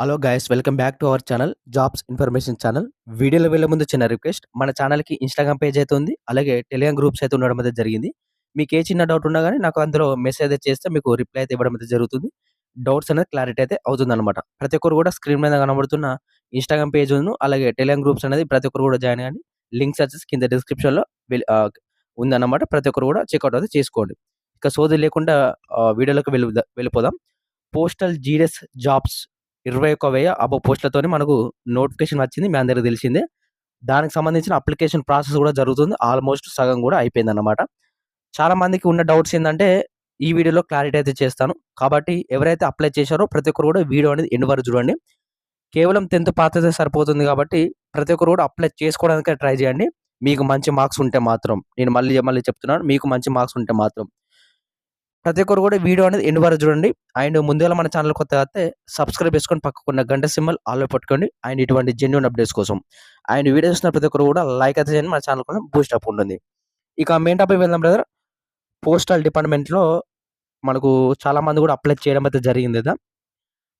Hello guys welcome back to our channel jobs information channel వీడియోలో వెళ్ళే ముందు చిన్న రిక్వెస్ట్ మన ఛానల్కి ఇన్స్టాగ్రామ్ పేజ్ అయితే ఉంది అలాగే టెలిగ్రామ్ గ్రూప్స్ అయితే ఉండడం అయితే జరిగింది. మీకు ఏ చిన్న డౌట్ ఉన్నా కానీ నాకు అందులో మెసేజ్ అయితే చేస్తే మీకు రిప్లై అయితే ఇవ్వడం అయితే జరుగుతుంది. డౌట్స్ అనేది క్లారిటీ అయితే అవుతుంది అనమాట ప్రతి ఒక్కరు కూడా స్క్రీన్ మీద కనబడుతున్న ఇన్స్టాగ్రామ్ పేజ్ అలాగే టెలిగ్రామ్ గ్రూప్స్ అనేది ప్రతి ఒక్కరు కూడా జాయిన్ కానీ లింక్స్ వచ్చేసి కింద డిస్క్రిప్షన్లో ఉందన్నమాట. ప్రతి ఒక్కరు కూడా చెక్అవుట్ అయితే చేసుకోండి. ఇక సోది లేకుండా వీడియోలోకి వెళ్ళి వెళ్ళిపోదాం. పోస్టల్ జీడెస్ జాబ్స్ ఇరవై ఒక్క వెయ్యి అబో పోస్టులతోనే మనకు నోటిఫికేషన్ వచ్చింది మీ అందరికి తెలిసిందే. దానికి సంబంధించిన అప్లికేషన్ ప్రాసెస్ కూడా జరుగుతుంది. ఆల్మోస్ట్ సగం కూడా అయిపోయింది అనమాట చాలా మందికి ఉన్న డౌట్స్ ఏంటంటే ఈ వీడియోలో క్లారిటీ అయితే చేస్తాను. కాబట్టి ఎవరైతే అప్లై చేశారో ప్రతి ఒక్కరు కూడా వీడియో అనేది ఎండ్ వరకు చూడండి. కేవలం టెన్త్ పాస్ అయితే సరిపోతుంది కాబట్టి ప్రతి ఒక్కరు కూడా అప్లై చేసుకోవడానికి ట్రై చేయండి. మీకు మంచి మార్క్స్ ఉంటే మాత్రం. నేను మళ్ళీ మళ్ళీ చెప్తున్నాను మీకు మంచి మార్క్స్ ఉంటే మాత్రం. ప్రతి ఒక్కరు కూడా వీడియో అనేది ఎండ్ వరకు చూడండి. అండ్ ముందుగా మన ఛానల్ కొత్తగా అయితే సబ్స్క్రైబ్ చేసుకొని పక్కకున్న గంట సింబల్ ఆల్లో పట్టుకోండి. అండ్ ఇటువంటి జెన్యున్ అప్డేట్స్ కోసం. అండ్ వీడియో చూసిన ప్రతి ఒక్కరు కూడా లైక్ అయితే చేయండి. మన ఛానల్ కూడా బూస్ట్ అప్ ఉంటుంది. ఇక మెయిన్ టాపిక్ వెళ్దాం బ్రదర్ పోస్టల్ డిపార్ట్మెంట్లో మనకు చాలామంది కూడా అప్లై చేయడం అయితే జరిగింది కదా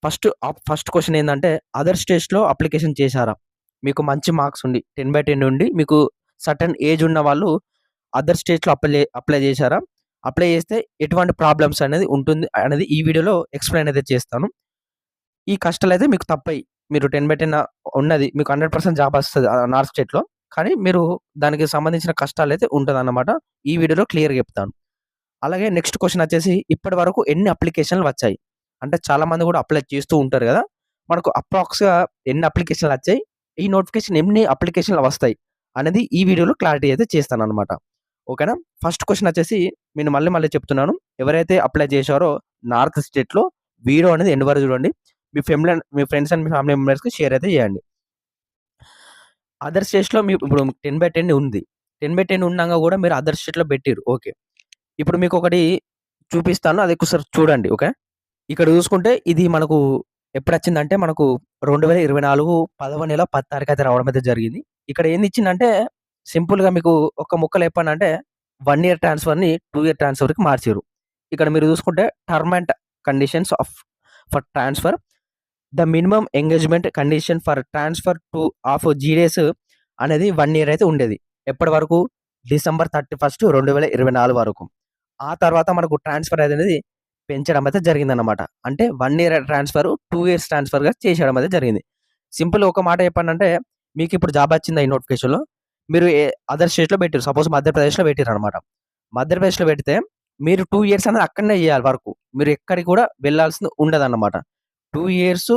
ఫస్ట్ ఫస్ట్ క్వశ్చన్ ఏంటంటే అదర్ స్టేట్స్లో అప్లికేషన్ చేశారా? మీకు మంచి మార్క్స్ ఉండి టెన్ బై టెన్ ఉండి మీకు సర్టన్ ఏజ్ ఉన్న వాళ్ళు అదర్ స్టేట్స్లో అప్లై అప్లై చేశారా? అప్లై చేస్తే ఎటువంటి ప్రాబ్లమ్స్ అనేది ఉంటుంది అనేది ఈ వీడియోలో ఎక్స్ప్లెయిన్ అయితే చేస్తాను. ఈ కష్టాలు అయితే మీకు తప్పయి మీరు టెన్ బై టెన్ ఉన్నది మీకు హండ్రెడ్ పర్సెంట్ జాబ్ వస్తుంది నార్త్ స్టేట్లో కానీ మీరు దానికి సంబంధించిన కష్టాలు అయితే ఉంటుంది అన్నమాట ఈ వీడియోలో క్లియర్గా చెప్తాను. అలాగే నెక్స్ట్ క్వశ్చన్ వచ్చేసి ఇప్పటి వరకు ఎన్ని అప్లికేషన్లు వచ్చాయి? అంటే చాలామంది కూడా అప్లై చేస్తూ ఉంటారు కదా. మనకు అప్రాక్స్గా ఎన్ని అప్లికేషన్లు వచ్చాయి? ఈ నోటిఫికేషన్ ఎన్ని అప్లికేషన్లు వస్తాయి? అనేది ఈ వీడియోలో క్లారిటీ అయితే చేస్తాను అనమాట ఓకేనా? ఫస్ట్ క్వశ్చన్ వచ్చేసి నేను మళ్ళీ మళ్ళీ చెప్తున్నాను. ఎవరైతే అప్లై చేశారో నార్త్ స్టేట్లో వీడియో అనేది ఎండ్ వరకు చూడండి. మీ ఫ్యామిలీ మీ ఫ్రెండ్స్ అండ్ మీ ఫ్యామిలీ మెంబర్స్కి షేర్ అయితే చేయండి. అదర్ స్టేట్స్లో మీ ఇప్పుడు టెన్ బై టెన్ ఉంది. టెన్ బై టెన్ ఉన్నాక కూడా మీరు అదర్ స్టేట్లో పెట్టారు ఓకే. ఇప్పుడు మీకు ఒకటి చూపిస్తాను. అది ఒకసారి చూడండి. ఓకే. ఇక్కడ చూసుకుంటే ఇది మనకు ఎప్పుడు వచ్చిందంటే మనకు రెండు వేల ఇరవై నాలుగు పదవ నెల పది తారీఖు అయితే రావడం అయితే జరిగింది. ఇక్కడ ఏంది ఇచ్చిందంటే సింపుల్గా మీకు ఒక ముక్కలు చెప్పానంటే వన్ ఇయర్ ట్రాన్స్ఫర్ని టూ ఇయర్ ట్రాన్స్ఫర్కి మార్చారు ఇక్కడ మీరు చూసుకుంటే term and conditions of for transfer the minimum engagement condition for transfer to of GDS అనేది వన్ ఇయర్ అయితే ఉండేది. ఎప్పటి వరకు? డిసెంబర్ థర్టీ ఫస్ట్ రెండు వేల ఇరవై నాలుగు వరకు. ఆ తర్వాత మనకు ట్రాన్స్ఫర్ అనేది పెంచడం అయితే జరిగిందన్నమాట. అంటే one year transfer two years ట్రాన్స్ఫర్గా చేసేయడం అయితే జరిగింది. సింపుల్ ఒక మాట చెప్పానంటే మీకు ఇప్పుడు జాబ్ వచ్చింది ఈ నోటిఫికేషన్లో? మీరు అదర్ స్టేట్లో పెట్టారు సపోజ్ మధ్యప్రదేశ్లో పెట్టారు అనమాట మధ్యప్రదేశ్లో పెడితే మీరు టూ ఇయర్స్ అనేది అక్కడనే చేయాలి వరకు. మీరు ఎక్కడికి కూడా వెళ్ళాల్సింది ఉండదన్నమాట. టూ ఇయర్స్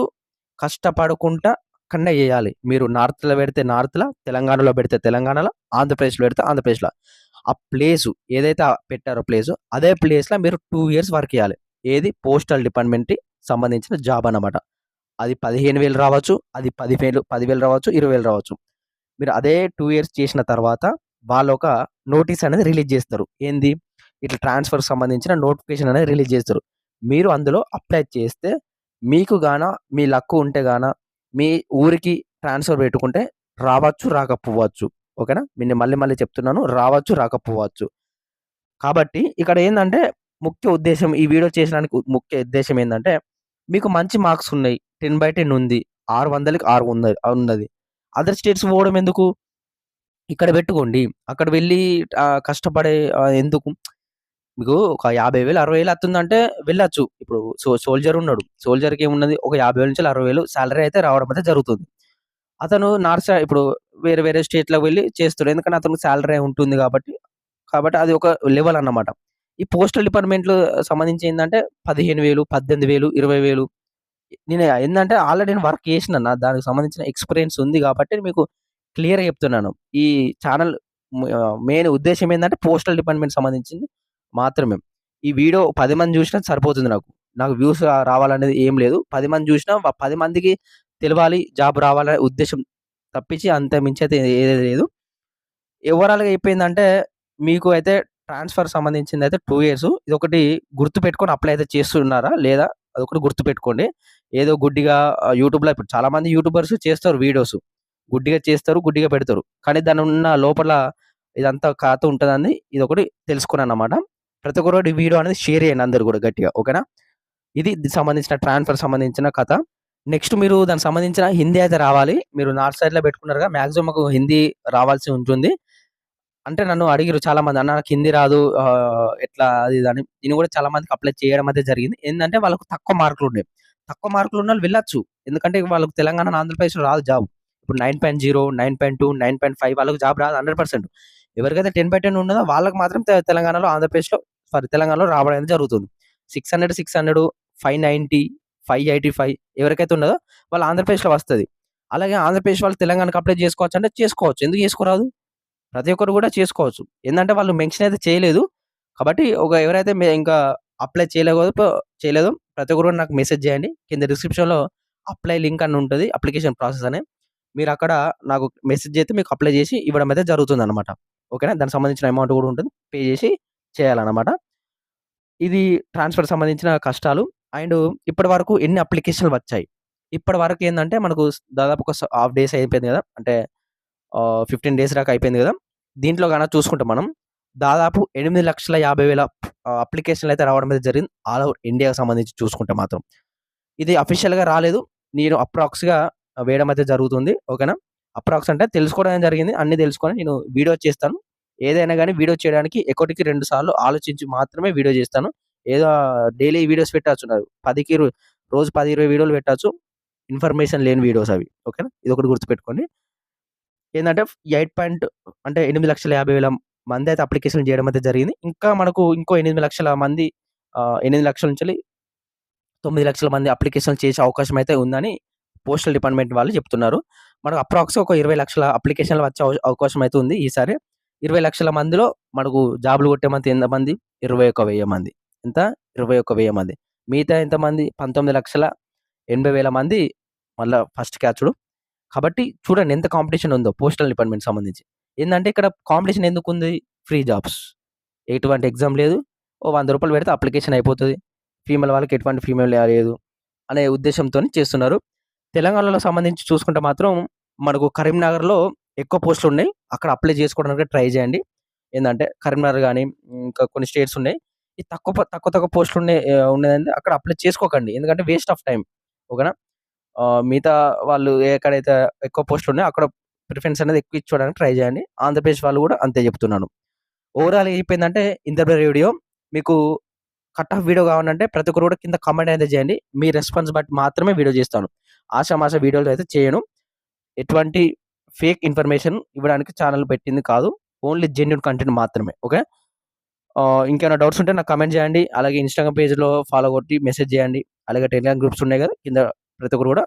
కష్టపడకుండా అక్కడనే చేయాలి. మీరు నార్త్లో పెడితే నార్త్లో తెలంగాణలో పెడితే తెలంగాణలో ఆంధ్రప్రదేశ్లో పెడితే ఆంధ్రప్రదేశ్లో ఆ ప్లేస్ ఏదైతే ఆ పెట్టారో ప్లేస్ అదే ప్లేస్లో మీరు టూ ఇయర్స్ వర్క్ చేయాలి. ఏది? పోస్టల్ డిపార్ట్మెంట్కి సంబంధించిన జాబ్ అన్నమాట. అది పదిహేను వేలు రావచ్చు అది పదివేలు పదివేలు రావచ్చు ఇరవై వేలు రావచ్చు. మీరు అదే టూ ఇయర్స్ చేసిన తర్వాత వాళ్ళు ఒక నోటీస్ అనేది రిలీజ్ చేస్తారు. ఏంది? ఇట్లా ట్రాన్స్ఫర్ సంబంధించిన నోటిఫికేషన్ అనేది రిలీజ్ చేస్తారు. మీరు అందులో అప్లై చేస్తే మీకు గాన మీ లక్కు ఉంటే గాన మీ ఊరికి ట్రాన్స్ఫర్ పెట్టుకుంటే రావచ్చు రాకపోవచ్చు. ఓకేనా? నేను మళ్ళీ మళ్ళీ చెప్తున్నాను రావచ్చు రాకపోవచ్చు. కాబట్టి ఇక్కడ ఏంటంటే ముఖ్య ఉద్దేశం ఈ వీడియో చేసడానికి ముఖ్య ఉద్దేశం ఏంటంటే మీకు మంచి మార్క్స్ ఉన్నాయి. టెన్ బై టెన్ ఉంది. ఆరు వందలకి ఆరు ఉన్నది ఉన్నది. అదర్ స్టేట్స్ పోవడం ఎందుకు? ఇక్కడ పెట్టుకోండి. అక్కడ వెళ్ళి కష్టపడే ఎందుకు? మీకు ఒక యాభై వేలు అరవై వేలు వస్తుందంటే వెళ్ళచ్చు. ఇప్పుడు సో సోల్జర్ ఉన్నాడు. సోల్జర్కి ఏమున్నది? ఒక యాభై వేల నుంచి అరవై వేలు శాలరీ అయితే రావడం అయితే జరుగుతుంది. అతను నార్త్ ఇప్పుడు వేరే వేరే స్టేట్లకు వెళ్ళి చేస్తాడు ఎందుకంటే అతనికి శాలరీ ఉంటుంది కాబట్టి కాబట్టి అది ఒక లెవెల్ అన్నమాట. ఈ పోస్టల్ డిపార్ట్మెంట్లు సంబంధించి ఏంటంటే పదిహేను వేలు పద్దెనిమిది వేలు ఇరవై వేలు నేను ఏంటంటే ఆల్రెడీ నేను వర్క్ చేసిన నా దానికి సంబంధించిన ఎక్స్పీరియన్స్ ఉంది కాబట్టి మీకు క్లియర్గా చెప్తున్నాను. ఈ ఛానల్ మెయిన్ ఉద్దేశం ఏంటంటే పోస్టల్ డిపార్ట్మెంట్ సంబంధించింది మాత్రమే. ఈ వీడియో పది మంది చూసినా సరిపోతుంది నాకు. నాకు వ్యూస్ రావాలనేది ఏం లేదు. పది మంది చూసినా పది మందికి తెలవాలి జాబ్ రావాలనే ఉద్దేశం తప్పించి అంత మించి అయితే ఏది లేదు. ఓవరాల్గా అయిపోయిందంటే మీకు అయితే ట్రాన్స్ఫర్ సంబంధించింది అయితే టూ ఇయర్స్. ఇది ఒకటి గుర్తు పెట్టుకొని అప్లై అయితే చేస్తున్నారా లేదా? అది గుర్తు పెట్టుకోండి ఏదో గుడ్డిగా యూట్యూబ్లో ఇప్పుడు చాలా మంది యూట్యూబర్స్ చేస్తారు వీడియోస్. గుడ్డిగా చేస్తారు గుడ్డిగా పెడతారు. కానీ దాని ఉన్న లోపల ఇదంతా ఖాతా ఉంటుందని ఇది ఒకటి తెలుసుకున్నాను అన్నమాట ప్రతి ఒక్కరు ఈ వీడియో అనేది షేర్ చేయండి అందరు కూడా గట్టిగా ఓకేనా? ఇది సంబంధించిన ట్రాన్స్ఫర్ సంబంధించిన కథ. నెక్స్ట్ మీరు దానికి సంబంధించిన హిందీ అయితే రావాలి. మీరు నార్త్ సైడ్‌లో పెట్టుకున్నారుగా మ్యాక్సిమం మాకు హిందీ రావాల్సి ఉంటుంది. అంటే నన్ను అడిగిర్రు చాలామంది అన్న నాకు హిందీ రాదు ఎట్లా అది అని. నేను కూడా చాలా మందికి అప్లై చేయడం అయితే జరిగింది. ఏంటంటే వాళ్ళకు తక్కువ మార్కులు ఉండేవి తక్కువ మార్కులు ఉన్న వాళ్ళు వెళ్ళొచ్చు. ఎందుకంటే వాళ్ళకు తెలంగాణ, ఆంధ్రప్రదేశ్‌లో రాదు జాబ్. ఇప్పుడు 9.0, 9.2, 9.5 వాళ్ళకి జాబ్ రాదు 100%. ఎవరికైతే 10/10 ఉన్నదో వాళ్ళకి మాత్రం తె తెలంగాణలో, ఆంధ్రప్రదేశ్‌లో సారీ తెలంగాణలో రావడం అనేది జరుగుతుంది. 600, 600, 590, 585 ఎవరికైతే ఉన్నదో వాళ్ళు ఆంధ్రప్రదేశ్‌లో వస్తుంది అలాగే ఆంధ్రప్రదేశ్ వాళ్ళు తెలంగాణకు అప్లై చేసుకోవచ్చు అంటే చేసుకోవచ్చు. ఎందుకు చేసుకోరాదు? ప్రతి ఒక్కరు కూడా చేసుకోవచ్చు. ఏంటంటే వాళ్ళు మెన్షన్ అయితే చేయలేదు. కాబట్టి ఒక ఎవరైతే మే ఇంకా అప్లై చేయలేకపోతే చేయలేదు చేయలేదో ప్రతి ఒక్కరు కూడా నాకు మెసేజ్ చేయండి. కింద డిస్క్రిప్షన్‌లో అప్లై లింక్ అని ఉంటుంది అప్లికేషన్ ప్రాసెస్ అని. అక్కడ నాకు మెసేజ్ చేస్తే మీకు అప్లై చేసి ఇవ్వడం అయితే జరుగుతుంది అనమాట ఓకేనా? దానికి సంబంధించిన అమౌంట్ కూడా ఉంటుంది. పే చేసి చేయాలన్నమాట ఇది ట్రాన్స్ఫర్ సంబంధించిన కష్టాలు. అండ్ ఇప్పటి వరకు ఎన్ని అప్లికేషన్‌లు వచ్చాయి. ఇప్పటి వరకు ఏంటంటే మనకు దాదాపు ఒక హాఫ్ డేస్ అయిపోయింది కదా! అంటే ఫిఫ్టీన్ డేస్ దాకా అయిపోయింది కదా! దీంట్లో గనక చూసుకుంటే మనం దాదాపు ఎనిమిది లక్షల యాభై వేల అప్లికేషన్‌లు అయితే రావడం అయితే జరిగింది. ఆల్ ఓవర్ ఇండియాకి సంబంధించి చూసుకుంటే మాత్రం. ఇది అఫీషియల్‌గా రాలేదు. నేను అప్రాక్స్‌గా వేయడం అయితే జరుగుతుంది. ఓకేనా? అప్రాక్స్ అంటే తెలుసుకోవడం జరిగింది. అన్ని తెలుసుకొని నేను వీడియో చేస్తాను. ఏదైనా కానీ వీడియో చేయడానికి ఒకటికి రెండు సార్లు ఆలోచించి మాత్రమే వీడియో చేస్తాను. ఏదో డైలీ వీడియోస్ పెట్టచ్చు నాకు పదికి రోజు పది ఇరవై వీడియోలు పెట్టచ్చు ఇన్ఫర్మేషన్ లేని వీడియోస్ అవి. ఓకేనా? ఇది ఒకటి గుర్తుపెట్టుకోండి. ఏంటంటే ఎయిట్ పాయింట్ అంటే 8,50,000 మంది అయితే అప్లికేషన్‌లు చేయడం అయితే జరిగింది. ఇంకా మనకు ఇంకో 8,00,000 మంది ఎనిమిది లక్షల నుంచి తొమ్మిది లక్షల మంది అప్లికేషన్‌లు చేసే అవకాశం అయితే ఉందని పోస్టల్ డిపార్ట్‌మెంట్ వాళ్ళు చెప్తున్నారు. మనకు అప్రాక్స్ ఒక ఇరవై లక్షల అప్లికేషన్‌లు వచ్చే అవ అవకాశం అయితే ఉంది ఈసారి. ఇరవై లక్షల మందిలో మనకు జాబ్‌లు కొట్టే మంది ఎంతమంది? 21,000 మంది. ఎంత? 21,000 మంది. మిగతా ఎంతమంది? 19,80,000 మంది మళ్ళా ఫస్ట్ క్యాచ్‌డు. కాబట్టి చూడండి ఎంత కాంపిటీషన్ ఉందో పోస్టల్ డిపార్ట్‌మెంట్ సంబంధించి. ఏందంటే ఇక్కడ కాంపిటీషన్ ఎందుకు ఉంది ఫ్రీ జాబ్స్. ఎటువంటి ఎగ్జామ్ లేదు. ఓ వంద రూపాయలు పెడితే అప్లికేషన్ అయిపోతుంది ఫీమేల్ వాళ్ళకి ఎటువంటి ఫీమేల్ లేదు. అనే ఉద్దేశంతో చేస్తున్నారు. తెలంగాణలో సంబంధించి చూసుకుంటే మాత్రం మనకు కరీంనగర్‌లో ఎక్కువ పోస్టులున్నాయి. అక్కడ అప్లై చేసుకోవడానికి ట్రై చేయండి. ఏందంటే కరీంనగర్ కానీ ఇంకా కొన్ని స్టేట్స్ ఉన్నాయి. ఈ తక్కువ తక్కువ తక్కువ పోస్టులు ఉన్నాయి ఉన్నదంటే అక్కడ అప్లై చేసుకోకండి. ఎందుకంటే వేస్ట్ ఆఫ్ టైం ఓకేనా? మిగతా వాళ్ళు ఎక్కడైతే ఎక్కువ పోస్టులు ఉన్నాయో అక్కడ ప్రిఫరెన్స్ అనేది ఎక్కువ ఇచ్చుకోవడానికి ట్రై చేయండి. ఆంధ్రప్రదేశ్ వాళ్ళు కూడా అంతే చెప్తున్నాను. ఓవరాల్ అయిపోయిందంటే ఇంత వీడియో మీకు కట్ ఆఫ్ వీడియో కావాలంటే ప్రతి ఒక్కరు కూడా కింద కామెంట్ అయితే చేయండి. మీ రెస్పాన్స్ బట్టి మాత్రమే వీడియో చేస్తాను. ఆషామాషా వీడియోలు అయితే చేయను. ఎటువంటి ఫేక్ ఇన్ఫర్మేషన్ ఇవ్వడానికి ఛానల్ పెట్టింది కాదు. ఓన్లీ జెన్యున్ కంటెంట్ మాత్రమే. ఓకే. ఇంకేమైనా డౌట్స్ ఉంటే నాకు కమెంట్ చేయండి. అలాగే ఇన్‌స్టాగ్రామ్ పేజ్‌లో ఫాలో కొట్టి మెసేజ్ చేయండి. అలాగే టెలిగ్రామ్ గ్రూప్స్ ఉన్నాయి కదా! కింద ప్రతి ఒక్కరు కూడా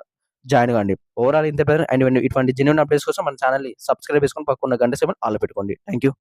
జాయిన్ కండి. ఓవరాల్ ఇంత పెద్ద అండ్ ఇటువంటి జెన్యున్ అప్డేట్స్ కోసం మన ఛానల్ని సబ్స్క్రైబ్ చేసుకొని పక్కన గంట సేపు ఆల్ పెట్టుకోండి. Thank you.